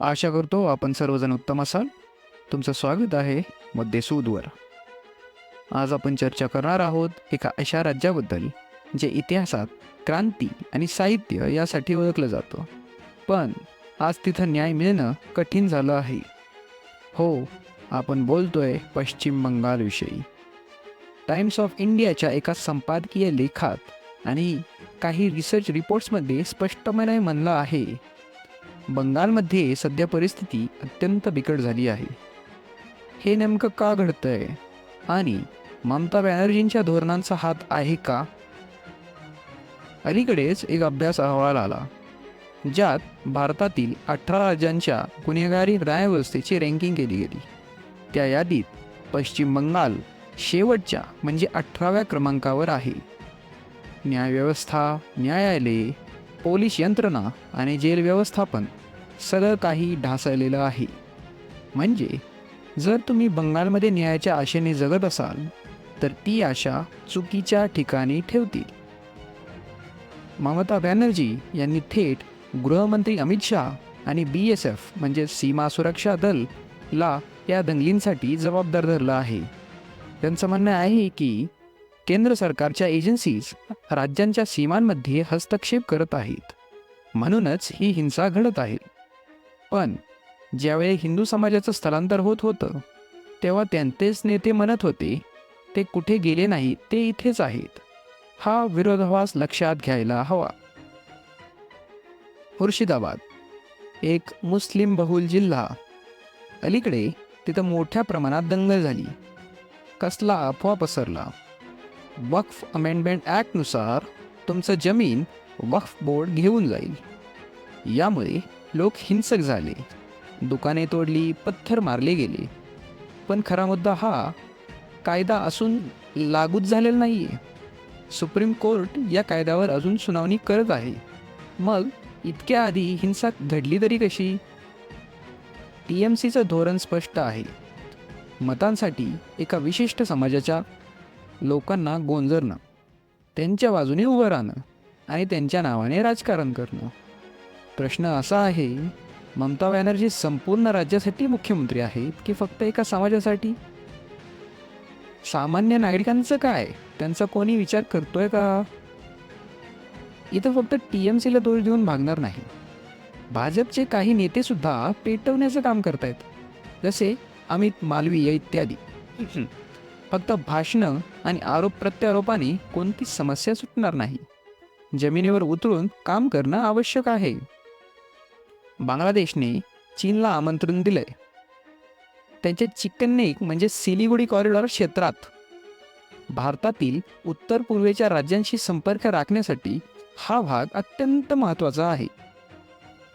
आशा करतो आपण सर्वजण उत्तम असाल. तुमचं स्वागत आहे मध्यसूदवर. आज आपण चर्चा करणार आहोत एका अशा राज्याबद्दल जे इतिहासात क्रांती आणि साहित्य यासाठी ओळखलं जातं. पण आज तिथं न्याय मिळणं कठीण झालं आहे. हो आपण बोलतोय पश्चिम बंगालविषयी टाइम्स ऑफ इंडियाच्या एका संपादकीय लेखात आणि काही रिसर्च रिपोर्ट्समध्ये स्पष्टपणे म्हणलं आहे बंगालमध्ये सध्या परिस्थिती अत्यंत बिकट झाली आहे. हे नेमकं का घडतं आहे आणि ममता बॅनर्जींच्या धोरणांचा हात आहे का? अलीकडेच एक अभ्यास अहवाल आला ज्यात भारतातील अठरा राज्यांच्या गुन्हेगारी न्यायव्यवस्थेची रँकिंग केली गेली. त्या यादीत पश्चिम बंगाल शेवटच्या म्हणजे अठराव्या क्रमांकावर आहे. न्यायव्यवस्था न्यायालये पोलीस यंत्रणा आणि जेल व्यवस्थापन सगळं काही ढासळलेलं आहे. म्हणजे जर तुम्ही बंगालमध्ये न्यायाच्या आशेने जगत असाल तर ती आशा चुकीच्या ठिकाणी ठेवतील. ममता बॅनर्जी यांनी थेट गृहमंत्री अमित शहा आणि बी एस एफ म्हणजे सीमा सुरक्षा दल ला या दंगलींसाठी जबाबदार धरलं आहे. त्यांचं म्हणणं आहे की केंद्र सरकारच्या एजन्सीज राज्यांच्या सीमांमध्ये हस्तक्षेप करत आहेत. म्हणूनच ही हिंसा घडत आहे. पण ज्यावेळी हिंदू समाजाचं स्थलांतर होत होतं तेव्हा त्यांचेच नेते म्हणत होते ते कुठे गेले नाही ते इथेच आहेत. हा विरोधाभास लक्षात घ्यायला हवा. मुर्शिदाबाद एक मुस्लिम बहुल जिल्हा. अलीकडे तिथं मोठ्या प्रमाणात दंगल झाली. कसला अफवा पसरला. वक्फ अमेंडमेंट ॲक्टनुसार तुमचं जमीन वक्फ बोर्ड घेऊन जाईल. यामुळे लोक हिंसक झाले. दुकाने तोडली पत्थर मारले गेले. पण खरा मुद्दा हा कायदा असून लागूच झालेला नाही आहे सुप्रीम कोर्ट या कायद्यावर अजून सुनावणी करत आहे. मग इतक्या आधी हिंसा घडली तरी कशी? टी एम सीचं धोरण स्पष्ट आहे. मतांसाठी एका विशिष्ट समाजाच्या लोकांना गोंजरणं त्यांच्या बाजूने उभं राहणं आणि त्यांच्या नावाने राजकारण करणं. प्रश्न असा आहे ममता बॅनर्जी संपूर्ण राज्यासाठी मुख्यमंत्री आहेत की फक्त एका समाजासाठी? सामान्य नागरिकांचं काय? त्यांचा कोणी विचार करतोय का? इथं फक्त टी एम सीला दोष देऊन भागणार नाही. भाजपचे काही नेते सुद्धा पेटवण्याचं काम करतायत जसे अमित मालवीय इत्यादी. फक्त भाषणं आणि आरोप प्रत्यारोपाने कोणती समस्या सुटणार नाही. जमिनीवर उतरून काम करणं आवश्यक आहे. बांगलादेशने चीनला आमंत्रण दिलंय. त्यांच्या चिकननेक म्हणजे सिलिगुडी कॉरिडॉर क्षेत्रात भारतातील उत्तर पूर्वेच्या राज्यांशी संपर्क राखण्यासाठी हा भाग अत्यंत महत्त्वाचा आहे.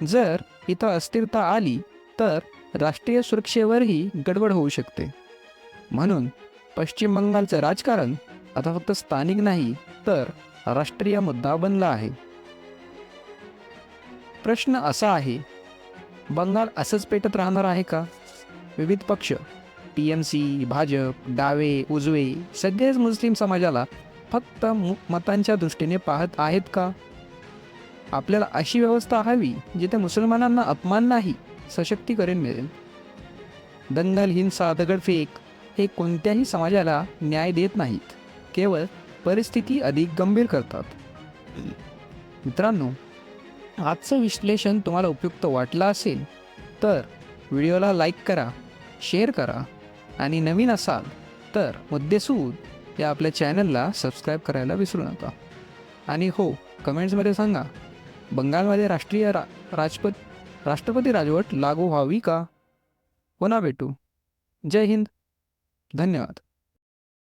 जर इथं अस्थिरता आली तर राष्ट्रीय सुरक्षेवरही गडबड होऊ शकते. म्हणून पश्चिम बंगालचं राजकारण आता फक्त स्थानिक नाही तर राष्ट्रीय मुद्दा बनला आहे. प्रश्न असा आहे बंगाल असंच पेटत राहणार आहे का? विविध पक्ष टी एम सी भाजप डावे उजवे सगळेच मुस्लिम समाजाला फक्त मु- मतांच्या दृष्टीने पाहत आहेत का? आपल्याला अशी व्यवस्था हवी जिथे मुसलमानांना अपमान नाही सशक्तीकरण मिळेल. दंगल हिंसा दगडफेक हे कोणत्याही समाजाला न्याय देत नाहीत. केवळ परिस्थिती अधिक गंभीर करतात. मित्रांनो आजचं विश्लेषण तुम्हाला उपयुक्त वाटलं असेल तर व्हिडिओला लाईक करा शेअर करा आणि नवीन असाल तर मुद्देसूद या आपल्या चॅनलला सबस्क्राईब करायला विसरू नका. आणि हो कमेंट्समध्ये सांगा बंगालमध्ये राष्ट्रीय रा राजपत राष्ट्रपती राजवट लागू व्हावी का? पुन्हा भेटू. जय हिंद. धन्यवाद